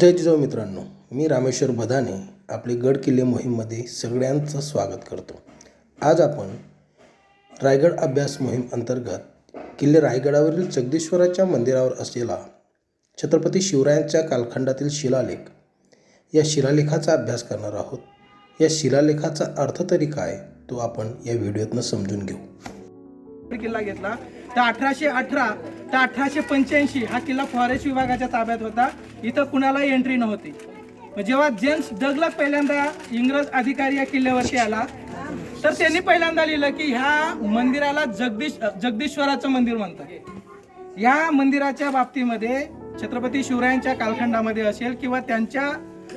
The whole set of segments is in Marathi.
जय जिजाऊ मित्रांनो मी रामेश्वर बधाने आपली गड किल्ले मोहीममध्ये सगळ्यांचं स्वागत करतो. आज आपण रायगड अभ्यास मोहीम अंतर्गत किल्ले रायगडावरील जगदीश्वराच्या मंदिरावर असलेला छत्रपती शिवरायांच्या कालखंडातील शिलालेख या शिलालेखाचा अभ्यास करणार आहोत. या शिलालेखाचा अर्थ तरी काय तो आपण या व्हिडिओतनं समजून घेऊ. किल्ला घेतला. तर अठराशे अठरा तर अठराशे पंच्याऐंशी हा किल्ला फॉरेस्ट विभागाच्या ताब्यात होता. इथं कुणाला एंट्री नव्हती. मग जेव्हा जेम्स डगलक पहिल्यांदा इंग्रज अधिकारी या किल्ल्यावरती आला तर त्यांनी पहिल्यांदा लिहिलं की ह्या मंदिराला जगदीश जगदीश्वराचं मंदिर म्हणतात. या मंदिराच्या बाबतीमध्ये छत्रपती शिवरायांच्या कालखंडामध्ये असेल किंवा त्यांच्या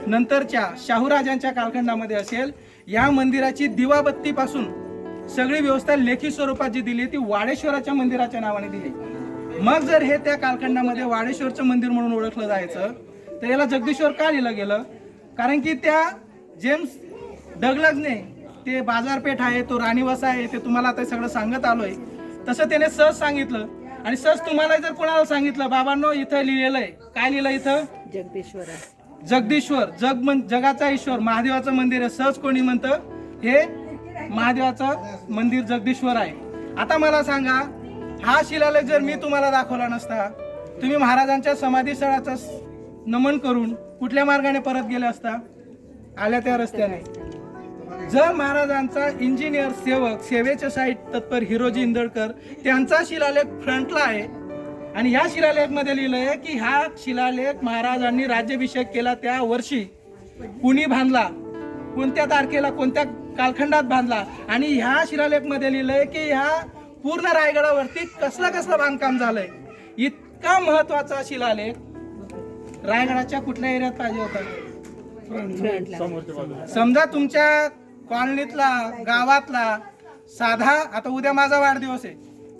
नंतरच्या शाहूराजांच्या कालखंडामध्ये असेल या मंदिराची दिवाबत्तीपासून सगळी व्यवस्था लेखी स्वरूपात जी दिली ती वाडेश्वराच्या मंदिराच्या नावाने दिली. मग जर हे त्या कालखंडामध्ये वाडेश्वरचं मंदिर म्हणून ओळखलं जायचं तर याला जगदीश्वर का लिहिलं गेलं? कारण की त्या जेम्स डगलजने ते बाजारपेठ आहे तो राणीवसा आहे ते तुम्हाला आता सगळं सांगत आलोय. तसं त्याने सहज सांगितलं. आणि सहज तुम्हाला जर कोणाला सांगितलं बाबांनो इथं लिहिलेलं आहे. काय लिहिलं इथं? जगदीश्वरा जगदीश्वर जग मन जगाचा ईश्वर महादेवाचं मंदिर आहे. सहज कोणी म्हणतं? हे महादेवाचं मंदिर जगदीश्वर आहे. आता मला सांगा हा शिलालेख जर मी तुम्हाला दाखवला नसता तुम्ही महाराजांच्या समाधी स्थळाचं नमन करून कुठल्या मार्गाने परत गेले असता? आल्या त्या रस्त्याने. जर महाराजांचा इंजिनियर सेवक सेवेच्या साईट तत्पर हिरोजी इंदळकर त्यांचा शिलालेख फ्रंटला आहे आणि ह्या शिलालेखमध्ये लिहिलंय की हा शिलालेख महाराजांनी राज्याभिषेक केला त्या वर्षी. कुणी बांधला? कोणत्या तारखेला कोणत्या कालखंडात बांधला? आणि ह्या शिलालेखमध्ये लिहिलंय की ह्या पूर्ण रायगडावरती कसलं कसलं बांधकाम झालंय? इतका महत्त्वाचा शिलालेख रायगडाच्या कुठल्या एरियात पाहिजे होता? समजा तुमच्या कॉलनीतला गावातला साधा आता उद्या माझा वाढदिवस आहे.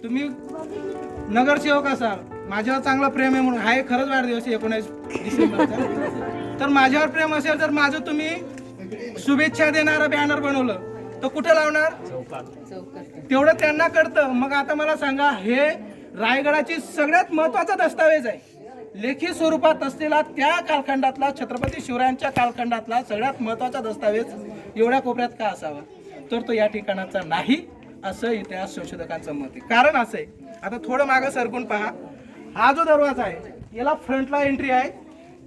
तुम्ही नगरसेवक असाल माझ्यावर चांगलं प्रेम आहे म्हणून हा एक खरंच वाढदिवस आहे एकोणीस डिसेंबरचा. तर माझ्यावर प्रेम असेल तर माझं तुम्ही शुभेच्छा देणारं बॅनर बनवलं. तर कुठे लावणार? तेवढं त्यांना कळतं. मग आता मला सांगा हे रायगडाची सगळ्यात महत्त्वाचा दस्तावेज आहे. लेखी स्वरूपात असलेला त्या कालखंडातला छत्रपती शिवरायांच्या कालखंडातला सगळ्यात महत्त्वाचा दस्तावेज एवढ्या कोपऱ्यात का असावा? तर तो या ठिकाणाचा नाही असं इतिहास संशोधकांचं मत आहे. कारण असं आहे आता थोडं मागं सरकून पहा. हा जो दरवाजा आहे याला फ्रंटला एंट्री आहे.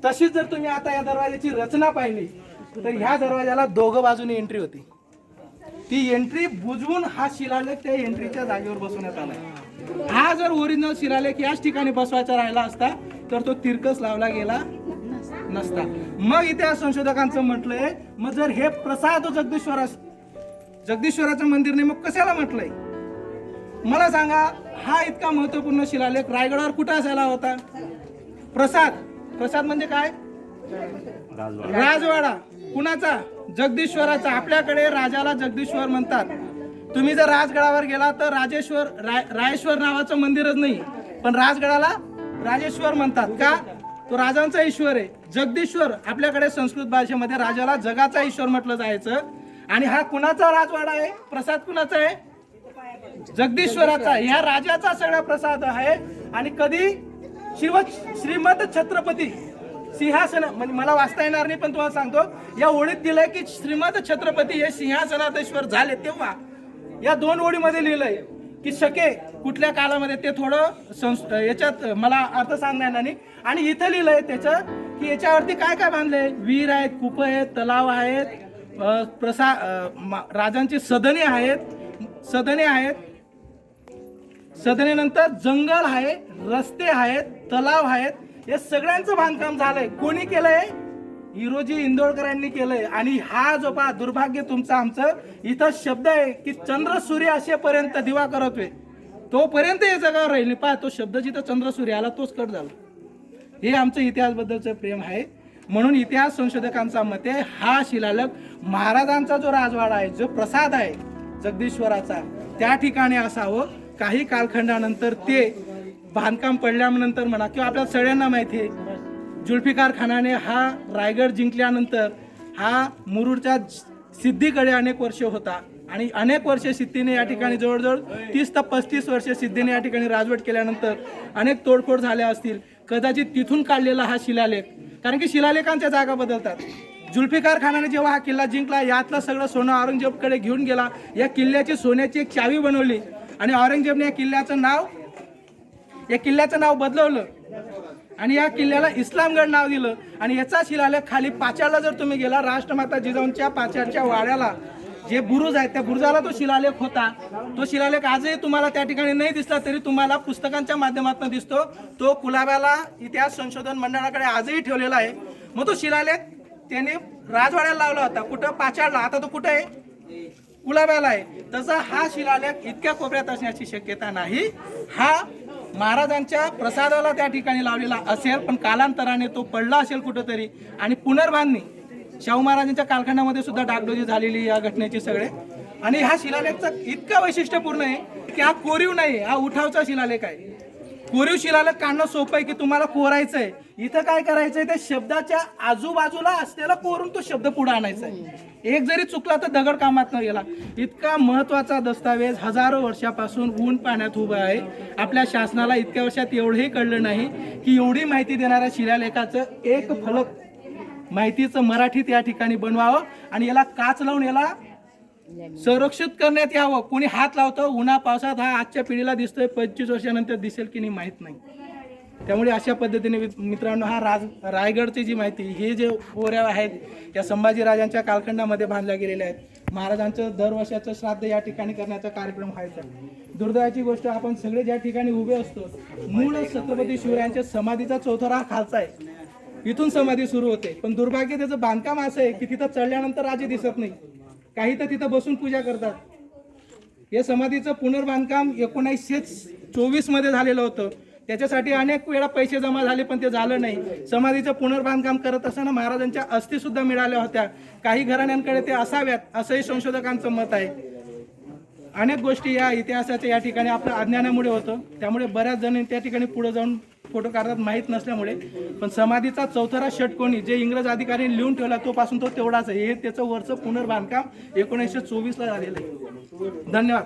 तशीच जर तुम्ही आता या दरवाजाची रचना पाहिली तर ह्या दरवाजाला दोघं बाजूने एंट्री होती. ती एंट्री बुजवून हा शिलालेख त्या एंट्रीच्या जागेवर बसवण्यात आला हा जर ओरिजिनल शिलालेख याच ठिकाणी बसवायचा राहिला असता तर तो तिरकस लावला गेला नसता. मग इतिहास संशोधकांचं म्हटलंय मग जर हे प्रसाद जगदीश्वरा जगदीश्वराचं मंदिर नाही मग कशाला म्हटलंय? मला सांगा हा इतका महत्त्वपूर्ण शिलालेख रायगडावर कुठं असायला होता? प्रसाद. प्रसाद म्हणजे काय? राजवाडा. कुणाचा? जगदीश्वराचा. आपल्याकडे राजाला जगदीश्वर म्हणतात. तुम्ही जर राजगडावर गेला तर राजेश्वर राय रायेश्वर नावाचं मंदिरच नाही. पण राजगडाला राजेश्वर म्हणतात का? तो राजांचा ईश्वर आहे. जगदीश्वर आपल्याकडे संस्कृत भाषेमध्ये राजाला जगाचा ईश्वर म्हटलं जायचं. आणि हा कुणाचा राजवाडा आहे? प्रसाद कुणाचा आहे? जगदीश्वराचा. ह्या राजाचा सगळा प्रसाद आहे. आणि कधी? शिव श्रीमंत छत्रपती. सिंहासन म्हणजे मला वाचता येणार नाही पण तुम्हाला सांगतो या ओळीत दिलंय की श्रीमंत छत्रपती हे सिंहासनाधीश्वर झाले तेव्हा. या दोन ओळीमध्ये लिहिलंय की शके कुठल्या काळामध्ये ते थोडं संस याच्यात मला अर्थ सांगता येणार नाही. आणि इथं लिहिलंय त्याचं की याच्यावरती काय काय बांधलंय? विहीर आहेत कुप आहेत तलाव आहेत प्रसा राजांची सदने आहेत सदने आहेत. सदनेनंतर जंगल आहे रस्ते आहेत तलाव आहेत हे सगळ्यांचं बांधकाम झालंय. कोणी केलंय? हिरोजी इंदोळकर यांनी केलंय. आणि हा जो पा दुर्भाग्य तुमचं आमचं इथं शब्द आहे की चंद्र सूर्य असेपर्यंत दिवा करतोय. तोपर्यंत हे जगावर राहील. पहा तो शब्द जिथं चंद्र सूर्य आला तोच कट झाला. हे आमचं इतिहासबद्दलचं प्रेम आहे. म्हणून इतिहास संशोधकांचा मते हा शिलालेख महाराजांचा जो राजवाडा आहे जो प्रसाद आहे जगदीश्वराचा त्या ठिकाणी असावं. काही कालखंडानंतर ते बांधकाम पडल्यानंतर म्हणा किंवा आपल्या सगळ्यांना माहिती आहे जुल्फिकार खानाने हा रायगड जिंकल्यानंतर हा मुरुडच्या सिद्धीकडे अनेक वर्ष होता. आणि अनेक वर्ष सिद्धीने या ठिकाणी जवळजवळ तीस ते पस्तीस वर्ष सिद्धीने या ठिकाणी राजवट केल्यानंतर अनेक तोडफोड झाल्या असतील. कदाचित तिथून काढलेला हा शिलालेख. कारण की शिलालेखांच्या जागा बदलतात. जुल्फिकार खानाने जेव्हा हा किल्ला जिंकला यातलं सगळं सोनं औरंगजेबकडे घेऊन गेला. या किल्ल्याची सोन्याची एक चावी बनवली. आणि औरंगजेबने या किल्ल्याचं नाव या किल्ल्याचं नाव बदलवलं. आणि या किल्ल्याला इस्लामगड नाव दिलं. आणि याचा शिलालेख खाली पाचाला जर तुम्ही गेला राष्ट्रमाता जिजाऊंच्या पाचारच्या वाड्याला जे बुरुज आहेत त्या बुरुजाला तो शिलालेख होता. तो शिलालेख आजही तुम्हाला त्या ठिकाणी नाही दिसला तरी तुम्हाला पुस्तकांच्या माध्यमातून दिसतो. तो कुलाब्याला इतिहास संशोधन मंडळाकडे आजही ठेवलेला आहे. मग तो शिलालेख त्याने राजवाड्याला लावला होता. कुठं पाचाडला आता तो कुठं आहे? कुलाब्याला आहे. तसा हा शिलालेख इतक्या कोपऱ्यात असण्याची शक्यता नाही. हा महाराजांच्या प्रसादाला त्या ठिकाणी लावलेला असेल पण कालांतराने तो पडला असेल कुठंतरी. आणि पुनर्बांधणी शाहू महाराजांच्या कालखंडामध्ये सुद्धा डागडोजी झालेली या घटनेची सगळे. आणि हा शिलालेखचा इतका वैशिष्ट्यपूर्ण आहे की हा कोरीव नाही हा उठावचा शिलालेख आहे. कोरीव शिलालेख काढणं सोपं आहे की तुम्हाला कोरायचंय इथं काय करायचंय त्या शब्दाच्या आजूबाजूला असलेला कोरून तो शब्द पुढे आणायचा आहे. एक जरी चुकला तर दगड कामात न गेला. इतका महत्त्वाचा दस्तावेज हजारो वर्षापासून ऊन पाण्यात उभा आहे. आपल्या शासनाला इतक्या वर्षात एवढंही कळलं नाही की एवढी माहिती देणाऱ्या शिलालेखाचं एक फलक माहितीचं मराठीत या ठिकाणी बनवावं आणि याला काच लावून याला संरक्षित करण्यात यावं. कोणी हात लावतं उन्हा पावसात हा आजच्या पिढीला दिसतोय पंचवीस वर्षानंतर दिसेल की नाही माहीत नाही. त्यामुळे अशा पद्धतीने मित्रांनो हा राज रायगडची जी माहिती हे जे ओऱ्या आहेत या संभाजीराजांच्या कालखंडामध्ये बांधल्या गेलेल्या आहेत. महाराजांचं दरवर्षाचं श्राद्ध या ठिकाणी करण्याचा कार्यक्रम व्हायचा दुर्दैवाची गोष्ट आपण सगळे ज्या ठिकाणी उभे असतो मूळ छत्रपती शिवरायांच्या समाधीचा चौथरा हा खालचा आहे. इथून समाधी सुरू होते. पण दुर्भाग्य त्याचं बांधकाम असं आहे की तिथं चढल्यानंतर राजे दिसत नाही. काही तर तिथं बसून पूजा करतात. या समाधीचं पुनर्बांधकाम एकोणीसशे चोवीसमध्ये झालेलं होतं. त्याच्यासाठी अनेक वेळा पैसे जमा झाले पण ते झालं नाही. समाधीचं पुनर्बांधकाम करत असताना महाराजांच्या अस्थीसुद्धा मिळाल्या होत्या. काही घराण्यांकडे ते असाव्यात असंही संशोधकांचं मत आहे. अनेक गोष्टी या इतिहासाच्या या ठिकाणी आपल्या अज्ञानामुळे होतं. त्यामुळे बऱ्याच जण त्या ठिकाणी पुढे जाऊन फोटो काढतात माहीत नसल्यामुळे. पण समाधीचा चौथरा षटकोनी जे इंग्रज अधिकाऱ्यांनी लिहून ठेवला तो पासून तो तेवढाच आहे. हे त्याचं वरचं पुनर्बांधकाम एकोणीसशे चोवीसला झालेलं आहे. धन्यवाद.